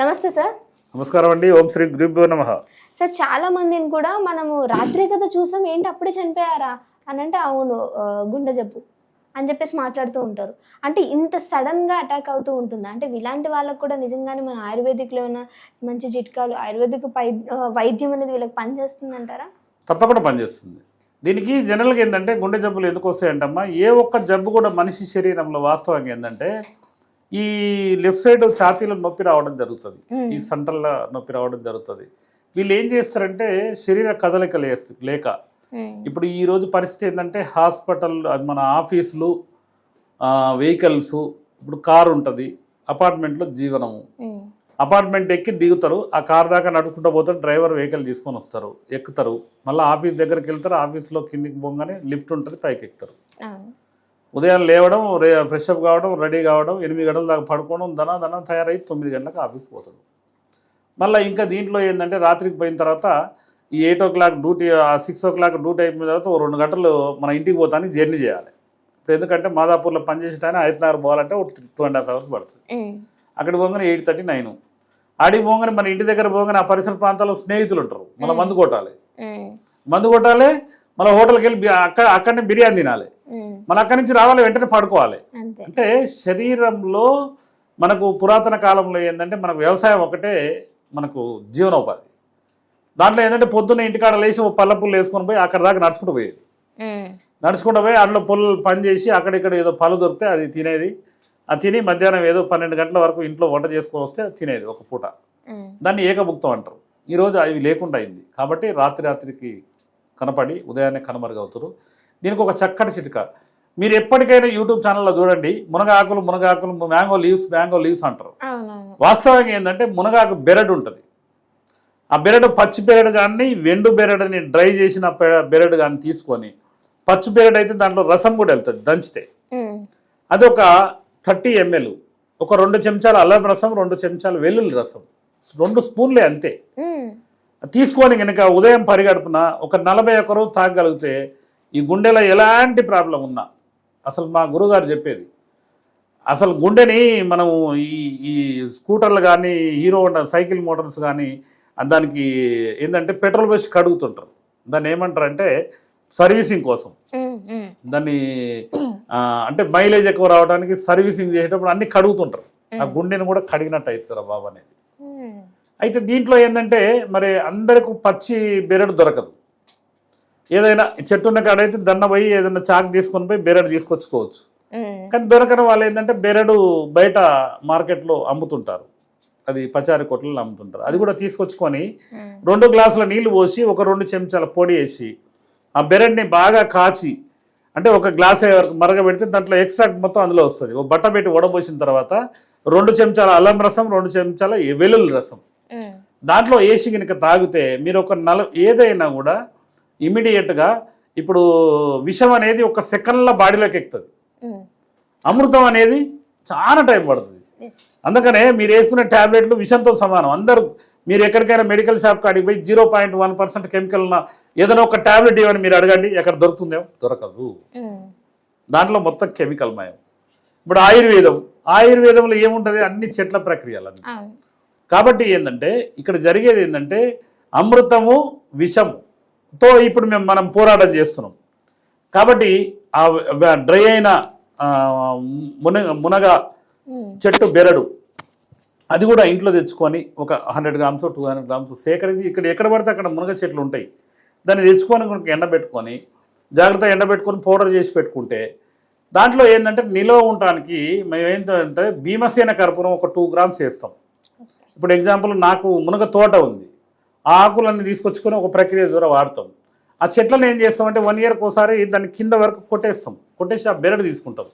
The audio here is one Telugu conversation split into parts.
నమస్తే సార్. నమస్కారం అండి. ఓం శ్రీ గురుభ్యో నమ. సార్ చాలా మందిని కూడా మనము రాత్రి కదా చూసాం ఏంటి అప్పుడే చనిపోయారా అని అంటే అవును గుండె జబ్బు అని చెప్పేసి మాట్లాడుతూ ఉంటారు. అంటే ఇంత సడన్గా అటాక్ అవుతూ ఉంటుందా? అంటే ఇలాంటి వాళ్ళకు కూడా నిజంగానే మన ఆయుర్వేదిక్లో ఉన్న మంచి చిట్కాలు ఆయుర్వేదిక్ వైద్యం అనేది వీళ్ళకి పనిచేస్తుంది అంటారా తప్పకుండా పనిచేస్తుంది. దీనికి జనరల్గా ఏంటంటే గుండె జబ్బులు ఎందుకు వస్తాయంటమ్మా? ఏ ఒక్క జబ్బు కూడా మనిషి శరీరంలో వాస్తవంగా ఏంటంటే ఈ లెఫ్ట్ సైడ్ ఛాతీలో నొప్పి రావడం జరుగుతుంది. ఈ సంటల్లో నొప్పి రావడం జరుగుతుంది. వీళ్ళు ఏం చేస్తారంటే శరీర కదలిక లేక ఇప్పుడు ఈ రోజు పరిస్థితి ఏంటంటే హాస్పిటల్ అది మన ఆఫీసులు వెహికల్స్ ఇప్పుడు కారు ఉంటుంది. అపార్ట్మెంట్లో జీవనము. అపార్ట్మెంట్ ఎక్కి దిగుతారు. ఆ కార్ దాకా నడుచుకుంటూ పోతారు. డ్రైవర్ వెహికల్ తీసుకొని వస్తారు. ఎక్కుతారు. మళ్ళీ ఆఫీస్ దగ్గరికి వెళ్తారు. ఆఫీస్లో కిందికి పోగానే లిఫ్ట్ ఉంటుంది. పైకి ఎక్కుతారు ఉదయం లేవడం రే ఫ్రెష్ అప్ కావడం రెడీ కావడం ఎనిమిది గంటల దాకా పడుకోవడం దన దన తయారై తొమ్మిది గంటలకు ఆఫీస్ పోతాడు మళ్ళీ ఇంకా దీంట్లో ఏంటంటే రాత్రికి పోయిన తర్వాత ఈ eight o'clock duty six o'clock duty అయిపోయిన తర్వాత ఓ రెండు గంటలు మన ఇంటికి పోతానికి జర్నీ చేయాలి. ఇప్పుడు ఎందుకంటే మాదాపూర్లో పనిచేసేటానికి ఐదున్నర పోవాలంటే ఒక టూ అండ్ హాఫ్ అవర్స్ పడుతుంది. అక్కడికి పోగానే ఎయిట్ థర్టీ నైన్. ఆడికి పోగానే మన ఇంటి దగ్గర పోగానే ఆ పరిసర ప్రాంతాల్లో స్నేహితులు ఉంటారు. మన మందు కొట్టాలి. మందు కొట్టాలి మళ్ళీ హోటల్కి వెళ్ళి అక్కడ అక్కడనే బిర్యానీ తినాలి. మళ్ళీ అక్కడి నుంచి రావాలి వెంటనే పడుకోవాలి. అంటే శరీరంలో మనకు పురాతన కాలంలో ఏంటంటే మనకు వ్యవసాయం ఒకటే మనకు జీవనోపాధి. దాంట్లో ఏంటంటే పొద్దున్న ఇంటికాడ లేచి ఓ పళ్ళ పుల్లు వేసుకొని పోయి అక్కడ దాకా నడుచుకుంటూ పోయేది. నడుచుకుంటూ పోయి అందులో పుల్లలు పని చేసి అక్కడిక్కడ ఏదో పళ్ళు దొరికితే అది తినేది. అది తిని మధ్యాహ్నం ఏదో పన్నెండు గంటల వరకు ఇంట్లో వంట చేసుకొని వస్తే తినేది ఒక పూట. దాన్ని ఏకభుక్తం అంటారు. ఈరోజు అవి లేకుండా అయింది. కాబట్టి రాత్రి రాత్రికి కనపడి ఉదయాన్నే కనుమరుగవుతారు. దీనికి ఒక చక్కటి చిట్క. మీరు ఎప్పటికైనా యూట్యూబ్ ఛానల్లో చూడండి మునగాకులు మునగాకులు మ్యాంగో లీవ్స్ మ్యాంగో లీవ్స్ అంటారు. వాస్తవంగా ఏంటంటే మునగాకు బెరడు ఉంటుంది. ఆ బెరడు పచ్చి బెరడు కానీ వెండు బెరడుని డ్రై చేసిన బెరడు కానీ తీసుకొని పచ్చి బెరడు అయితే దాంట్లో రసం కూడా వెళ్తుంది దంచితే. అది ఒక థర్టీ ఎంఎల్ ఒక రెండు చెంచాల అల్లం రసం రెండు చెంచాల వెల్లుల్లి రసం రెండు స్పూన్లే అంతే. తీసుకొని కనుక ఉదయం పరిగడుపున ఒక నలభై ఒక్క రోజు తాగగలిగితే ఈ గుండెలో ఎలాంటి ప్రాబ్లం ఉన్నా అసలు మా గురుగారు చెప్పేది. అసలు గుండెని మనం ఈ ఈ స్కూటర్లు కానీ హీరో సైకిల్ మోటార్స్ కానీ దానికి ఏంటంటే పెట్రోల్ పోసి కడుగుతుంటారు. దాన్ని ఏమంటారు అంటే సర్వీసింగ్ కోసం. దాన్ని అంటే మైలేజ్ ఎక్కువ రావడానికి సర్వీసింగ్ చేసేటప్పుడు అన్ని కడుగుతుంటారు. ఆ గుండెని కూడా కడిగినట్టు అవుతారు బాబు అనేది. అయితే దీంట్లో ఏంటంటే మరి అందరికి పచ్చి బెరడు దొరకదు. ఏదైనా చెట్టు ఉన్న కాడైతే దన్న పోయి ఏదైనా చాక్ తీసుకొని పోయి బెరడు తీసుకొచ్చుకోవచ్చు. కానీ దొరకని వాళ్ళు ఏంటంటే బెరడు బయట మార్కెట్లో అమ్ముతుంటారు. అది పచారి కొట్లలో అమ్ముతుంటారు. అది కూడా తీసుకొచ్చుకొని రెండు గ్లాసుల నీళ్ళు పోసి ఒక రెండు చెంచాల పొడి వేసి ఆ బెరడ్ని బాగా కాచి అంటే ఒక గ్లాస్ మరగబెడితే దాంట్లో ఎక్స్ట్రాక్ట్ మొత్తం అందులో వస్తుంది. ఒక బట్ట పెట్టి వడబోసిన తర్వాత రెండు చెంచాల అల్లం రసం రెండు చెంచాల వెల్లుల్లి రసం. దాంట్లో వేసి కనుక తాగితే మీరు ఒక నల ఏదైనా కూడా ఇమీడియట్గా ఇప్పుడు విషం అనేది ఒక సెకండ్ల బాడీలోకి ఎక్కుతుంది. అమృతం అనేది చాలా టైం పడుతుంది. అందుకనే మీరు వేసుకునే టాబ్లెట్లు విషంతో సమానం. అందరూ మీరు ఎక్కడికైనా మెడికల్ షాప్ కాడికి పోయి zero point one percent chemical ఉన్న ఏదైనా ఒక టాబ్లెట్ ఇవ్వని మీరు అడగండి ఎక్కడ దొరుకుతుందేమో దొరకదు. దాంట్లో మొత్తం కెమికల్ మయం. ఇప్పుడు ఆయుర్వేదం ఆయుర్వేదంలో ఏముంటుంది? అన్ని చెట్ల ప్రక్రియలు అన్ని కాబట్టి ఏంటంటే ఇక్కడ జరిగేది ఏంటంటే అమృతము విషముతో ఇప్పుడు మేము మనం పోరాటం చేస్తున్నాం. కాబట్టి ఆ డ్రై అయిన మునగ మునగ చెట్టు బెరడు అది కూడా ఇంట్లో తెచ్చుకొని ఒక hundred grams two hundred grams సేకరించి ఇక్కడ ఎక్కడ పడితే అక్కడ మునగ చెట్లు ఉంటాయి. దాన్ని తెచ్చుకొని కనుక ఎండబెట్టుకొని జాగ్రత్తగా ఎండబెట్టుకొని పౌడర్ చేసి పెట్టుకుంటే దాంట్లో ఏంటంటే నిల్వ ఉండటానికి మేము ఏంటంటే భీమసేన కర్పూరం ఒక టూ గ్రామ్స్ వేస్తాం. ఇప్పుడు ఎగ్జాంపుల్ నాకు మునగ తోట ఉంది. ఆ ఆకులన్నీ తీసుకొచ్చుకొని ఒక ప్రక్రియ ద్వారా వాడతాం. ఆ చెట్లను ఏం చేస్తామంటే వన్ ఇయర్కి ఒకసారి దాన్ని కింద వరకు కొట్టేస్తాం. కొట్టేసి ఆ బెరడు తీసుకుంటాం.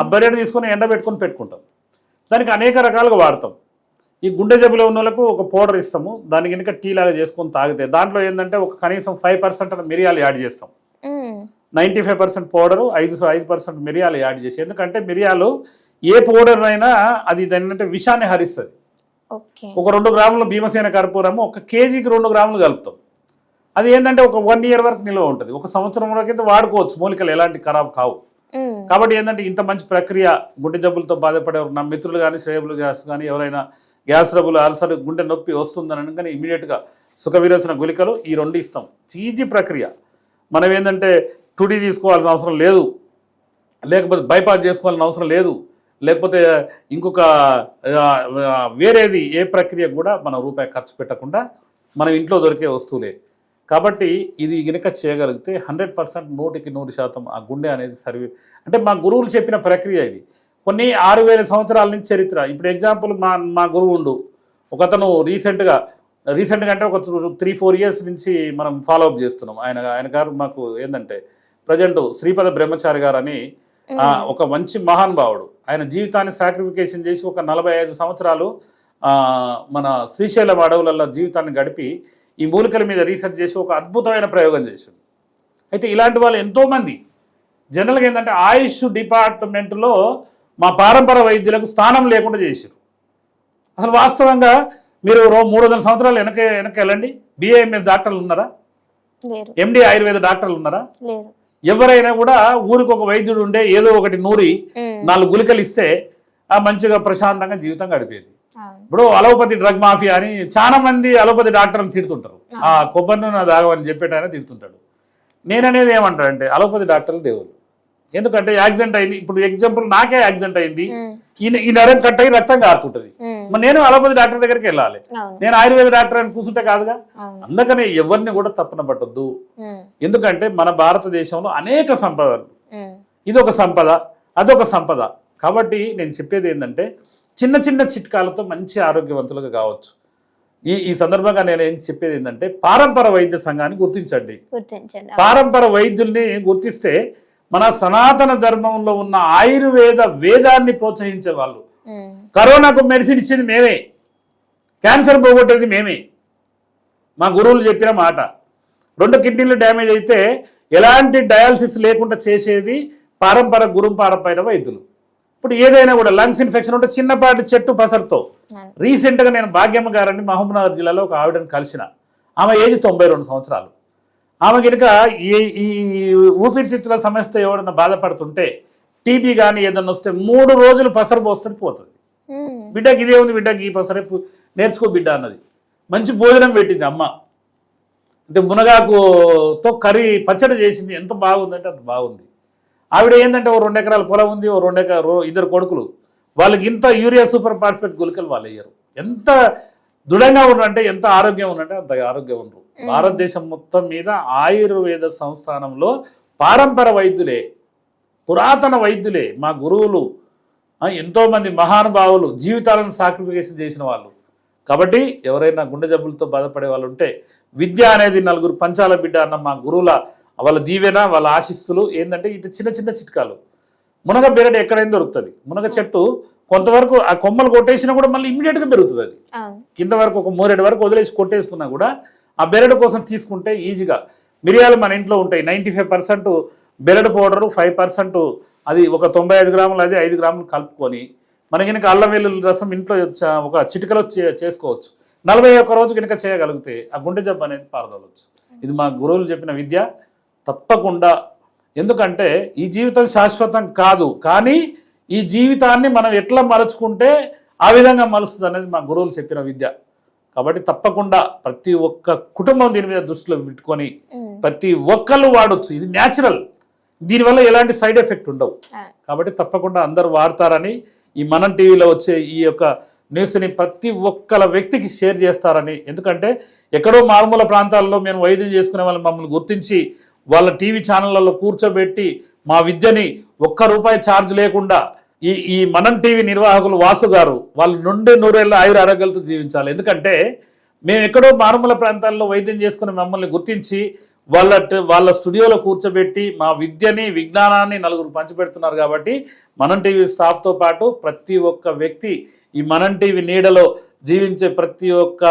ఆ బెరడు తీసుకొని ఎండబెట్టుకొని పెట్టుకుంటాం. దానికి అనేక రకాలుగా వాడతాం. ఈ గుండె జబ్బులో ఉన్న వాళ్ళకు ఒక పౌడర్ ఇస్తాము. దాన్ని కనుక టీ లాగా చేసుకొని తాగితే దాంట్లో ఏంటంటే ఒక కనీసం ఫైవ్ పర్సెంట్ మిరియాలు యాడ్ చేస్తాం. నైంటీ ఫైవ్ పర్సెంట్ పౌడరు ఐదు ఐదు పర్సెంట్ మిరియాలు యాడ్ చేసి. ఎందుకంటే మిరియాలు ఏ పౌడర్ అయినా అది దాని ఏంటంటే విషాన్ని హరిస్తుంది. ఒక రెండు గ్రాముల భీమసేన కర్పూరము ఒక కేజీకి రెండు గ్రాములు కలుపుతాం. అది ఏంటంటే ఒక వన్ ఇయర్ వరకు నిల్వ ఉంటుంది. ఒక సంవత్సరం వరకు అయితే వాడుకోవచ్చు. మూలికలు ఎలాంటి ఖరాబ్ కావు. కాబట్టి ఏంటంటే ఇంత మంచి ప్రక్రియ గుండె జబ్బులతో బాధపడే నా మిత్రులు కానీ శ్రేయబులు కానీ ఎవరైనా గ్యాస్ ట్రబుల్ అల్సర్ గుండె నొప్పి వస్తుందని అనగానే ఇమీడియట్గా సుఖ విరోచన గుళికలు ఈ రెండు ఇస్తాం. ఈజీ ప్రక్రియ. మనం ఏంటంటే టుడి తీసుకోవాల్సిన అవసరం లేదు. లేకపోతే బైపాస్ చేసుకోవాల్సిన అవసరం లేదు. లేకపోతే ఇంకొక వేరేది ఏ ప్రక్రియ కూడా మనం రూపాయి ఖర్చు పెట్టకుండా మనం ఇంట్లో దొరికే వస్తువులే. కాబట్టి ఇది గనుక చేయగలిగితే హండ్రెడ్ పర్సెంట్ నూటికి నూరు శాతం ఆ గుండె అనేది సర్వీ అంటే మా గురువులు చెప్పిన ప్రక్రియ ఇది. కొన్ని ఆరు వేల సంవత్సరాల నుంచి చరిత్ర. ఇప్పుడు ఎగ్జాంపుల్ మా మా గురువు ఉండు. ఒకతను రీసెంట్గా రీసెంట్గా అంటే ఒక త్రీ ఫోర్ ఇయర్స్ నుంచి మనం ఫాలో అప్ చేస్తున్నాం. ఆయన ఆయన గారు మాకు ఏంటంటే ప్రజెంట్ శ్రీపద బ్రహ్మచారి గారు అని ఒక మంచి మహానుభావుడు. ఆయన జీవితాన్ని సాక్రిఫికేషన్ చేసి ఒక నలభై ఐదు సంవత్సరాలు మన శ్రీశైలం అడవులలో జీవితాన్ని గడిపి ఈ మూలికల మీద రీసెర్చ్ చేసి ఒక అద్భుతమైన ప్రయోగం చేశాడు. అయితే ఇలాంటి వాళ్ళు ఎంతోమంది. జనరల్గా ఏంటంటే ఆయుష్ డిపార్ట్మెంట్లో మా పారంపర వైద్యులకు స్థానం లేకుండా చేశారు. అసలు వాస్తవంగా మీరు మూడు వందల సంవత్సరాలు వెనక వెనక వెళ్ళండి. బిఏఎంఎస్ డాక్టర్లు ఉన్నారా? ఎండి ఆయుర్వేద డాక్టర్లు ఉన్నారా? ఎవరైనా కూడా ఊరికి ఒక వైద్యుడు ఉండే ఏదో ఒకటి నూరి నాలుగు గుళికలు ఇస్తే ఆ మంచిగా ప్రశాంతంగా జీవితం గడిపేది. ఇప్పుడు అలోపతి డ్రగ్ మాఫియా అని చాలా మంది అలోపతి డాక్టర్లు తిడుతుంటారు. ఆ కొబ్బరి నూనె తాగమని చెప్పేటాయన తిడుతుంటాడు. నేననేది ఏమంటాడంటే అలోపతి డాక్టర్లు దేవుడు ఎందుకంటే యాక్సిడెంట్ అయింది. ఇప్పుడు ఎగ్జాంపుల్ నాకే యాక్సిడెంట్ అయింది. ఈ నరం కట్ అయ్యి రక్తం కారుతుంటది. మరి నేను అలోపతి డాక్టర్ దగ్గరికి వెళ్ళాలి. నేను ఆయుర్వేద డాక్టర్ అని కూర్చుంటే కాదుగా? అందుకనే ఎవరిని కూడా తప్పున పట్టొద్దు. ఎందుకంటే మన భారతదేశంలో అనేక సంపదలు. ఉమ్, ఇది ఒక సంపద అదొక సంపద. కాబట్టి నేను చెప్పేది ఏంటంటే చిన్న చిన్న చిట్కాలతో మంచి ఆరోగ్యవంతులుగా కావచ్చు. ఈ ఈ సందర్భంగా నేను ఏం చెప్పేది ఏంటంటే పారంపర వైద్య సంఘాన్ని గుర్తించండి. పారంపర వైద్యుల్ని గుర్తిస్తే మన సనాతన ధర్మంలో ఉన్న ఆయుర్వేద వేదాన్ని ప్రోత్సహించే వాళ్ళు కరోనాకు మెడిసిన్ ఇచ్చింది మేమే. క్యాన్సర్ పోగొట్టేది మేమే. మా గురువులు చెప్పిన మాట. రెండు కిడ్నీలు డ్యామేజ్ అయితే ఎలాంటి డయాలసిస్ లేకుండా చేసేది పారంపర గురుపారంపైన వైద్యులు. ఇప్పుడు ఏదైనా కూడా లంగ్స్ ఇన్ఫెక్షన్ ఉంటే చిన్నపాటి చెట్టు పసరుతో. రీసెంట్గా నేను భాగ్యమ్మ గారని మహబూబ్నగర్ జిల్లాలో ఒక ఆవిడని కలిసిన. ఆమె ఏజ్ తొంభై రెండు సంవత్సరాలు. ఆమె కనుక ఈ ఈ ఊపిరితిత్తుల సమస్యతో ఎవడన్నా బాధపడుతుంటే టీబీ కానీ ఏదన్నా వస్తే మూడు రోజులు పసరు పోస్తుంది పోతుంది. బిడ్డకి ఇదే ఉంది బిడ్డకి ఈ పసరే నేర్చుకో బిడ్డ అన్నది. మంచి భోజనం పెట్టింది అమ్మ. అంటే మునగాకుతో కర్రీ పచ్చడి చేసింది ఎంత బాగుందంటే అంత బాగుంది. ఆవిడ ఏంటంటే ఓ రెండు ఎకరాల పొలం ఉంది ఓ రెండు ఎకరా ఇద్దరు కొడుకులు. వాళ్ళకి ఇంత యూరియా సూపర్ ఫాస్ఫేట్ గుళికలు వాళ్ళు వేయరు ఎంత దృఢంగా ఉన్నారంటే ఎంత ఆరోగ్యం ఉన్నారంటే అంత ఆరోగ్యం ఉండరు భారతదేశం మొత్తం మీద ఆయుర్వేద సంస్థానంలో పారంపర వైద్యులే పురాతన వైద్యులే మా గురువులు ఎంతోమంది మహానుభావులు జీవితాలను సాక్రిఫికేషన్ చేసిన వాళ్ళు. కాబట్టి ఎవరైనా గుండె జబ్బులతో బాధపడే వాళ్ళు ఉంటే విద్య అనేది నలుగురు పంచాల బిడ్డ అన్న మా గురువుల వాళ్ళ దీవెన వాళ్ళ ఆశిస్తులు ఏంటంటే ఇటు చిన్న చిన్న చిట్కాలు. మునగ బెరడు ఎక్కడైనా దొరుకుతుంది. మునగ చెట్టు కొంతవరకు ఆ కొమ్మలు కొట్టేసినా కూడా మళ్ళీ ఇమ్మీడియట్గా పెరుగుతుంది అది. కింద వరకు ఒక మూరెడు వరకు వదిలేసి కొట్టేసుకున్నా కూడా బెరడు కోసం తీసుకుంటే ఈజీగా. మిరియాలు మన ఇంట్లో ఉంటాయి. నైంటీ ఫైవ్ పర్సెంట్ బెరడు పౌడరు ఫైవ్ పర్సెంట్ అది ఒక తొంభై ఐదు గ్రాములు అది ఐదు గ్రాములు కలుపుకొని మనకి కనుక అల్లం వెల్లుల్లి రసం ఇంట్లో ఒక చిటికలో చే- చేసుకోవచ్చు. నలభై ఒక్క రోజు కనుక చేయగలిగితే ఆ గుండె జబ్బు అనేది పారదోలవచ్చు ఇది మా గురువులు చెప్పిన విద్య. తప్పకుండా. ఎందుకంటే ఈ జీవితం శాశ్వతం కాదు. కానీ ఈ జీవితాన్ని మనం ఎట్లా మలుచుకుంటే ఆ విధంగా మలుస్తుంది అనేది మా గురువులు చెప్పిన విద్య. కాబట్టి తప్పకుండా ప్రతి ఒక్క కుటుంబం దీని మీద దృష్టిలో పెట్టుకొని ప్రతి ఒక్కళ్ళు వాడొచ్చు. ఇది న్యాచురల్ దీనివల్ల ఎలాంటి సైడ్ ఎఫెక్ట్ ఉండవు. కాబట్టి తప్పకుండా అందరూ వాడతారని ఈ మనం టీవీలో వచ్చే ఈ యొక్క న్యూస్ని ప్రతి ఒక్కల వ్యక్తికి షేర్ చేస్తారని. ఎందుకంటే ఎక్కడో మారుమూల ప్రాంతాల్లో మేము వైద్యం చేసుకునే వాళ్ళు మమ్మల్ని గుర్తించి వాళ్ళ టీవీ ఛానళ్ళలో కూర్చోబెట్టి మా విద్యని ఒక్క రూపాయి ఛార్జ్ లేకుండా ఈ ఈ మనం టీవీ నిర్వాహకులు వాసు గారు వాళ్ళు నుండి నూరేళ్ళ ఆయుర ఆరోగ్యాలతో జీవించాలి. ఎందుకంటే మేము ఎక్కడో మారుమూల ప్రాంతాల్లో వైద్యం చేసుకుని మమ్మల్ని గుర్తించి వాళ్ళ వాళ్ళ స్టూడియోలో కూర్చోబెట్టి మా విద్యని విజ్ఞానాన్ని నలుగురు పంచిపెడుతున్నారు కాబట్టి మనం టీవీ స్టాఫ్తో పాటు ప్రతి ఒక్క వ్యక్తి ఈ మనం టీవీ నీడలో జీవించే ప్రతి ఒక్క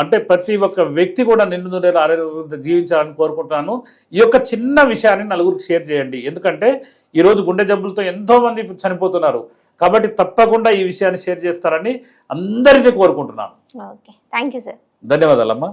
అంటే ప్రతి ఒక్క వ్యక్తి కూడా నిండు నూరేళ్ళు ఆరోగ్యంతో జీవించాలని కోరుకుంటున్నాను. ఈ యొక్క చిన్న విషయాన్ని నలుగురికి షేర్ చేయండి. ఎందుకంటే ఈరోజు గుండె జబ్బులతో ఎంతో మంది చనిపోతున్నారు. కాబట్టి తప్పకుండా ఈ విషయాన్ని షేర్ చేస్తారని అందరినీ కోరుకుంటున్నాను. ధన్యవాదాలమ్మా